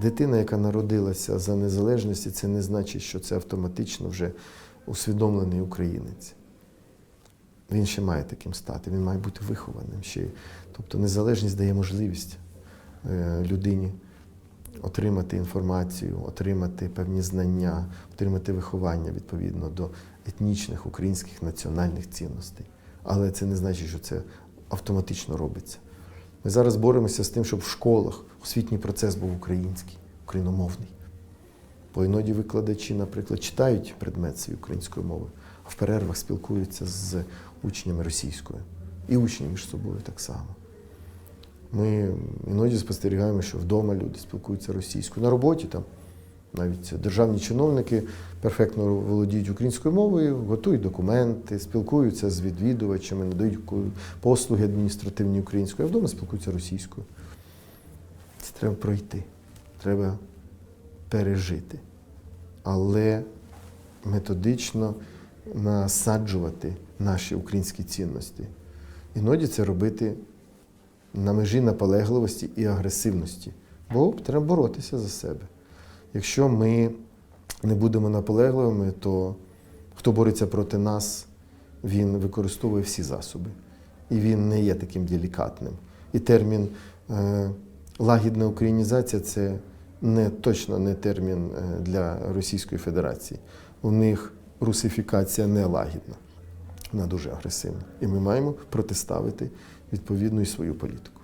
дитина, яка народилася за незалежності, це не значить, що це автоматично вже усвідомлений українець. Він ще має таким стати, він має бути вихованим ще. Тобто незалежність дає можливість е, людині отримати інформацію, отримати певні знання, отримати виховання відповідно до етнічних українських національних цінностей. Але це не значить, що це автоматично робиться. Ми зараз боремося з тим, щоб в школах освітній процес був український, україномовний. Бо іноді викладачі, наприклад, читають предмет свій української мови, а в перервах спілкуються з учнями російською. І учні між собою так само. Ми іноді спостерігаємо, що вдома люди спілкуються російською. На роботі там навіть державні чиновники перфектно володіють українською мовою, готують документи, спілкуються з відвідувачами, надають послуги адміністративні українською, а вдома спілкуються російською. Це треба пройти, треба пережити, але методично насаджувати наші українські цінності. Іноді це робити на межі наполегливості і агресивності, бо треба боротися за себе. Якщо ми не будемо наполегливими, то хто бореться проти нас, він використовує всі засоби. І він не є таким делікатним. І термін е, лагідна українізація це не точно не термін е, для Російської Федерації. У них русифікація не лагідна, вона дуже агресивна. І ми маємо протиставити відповідну і свою політику.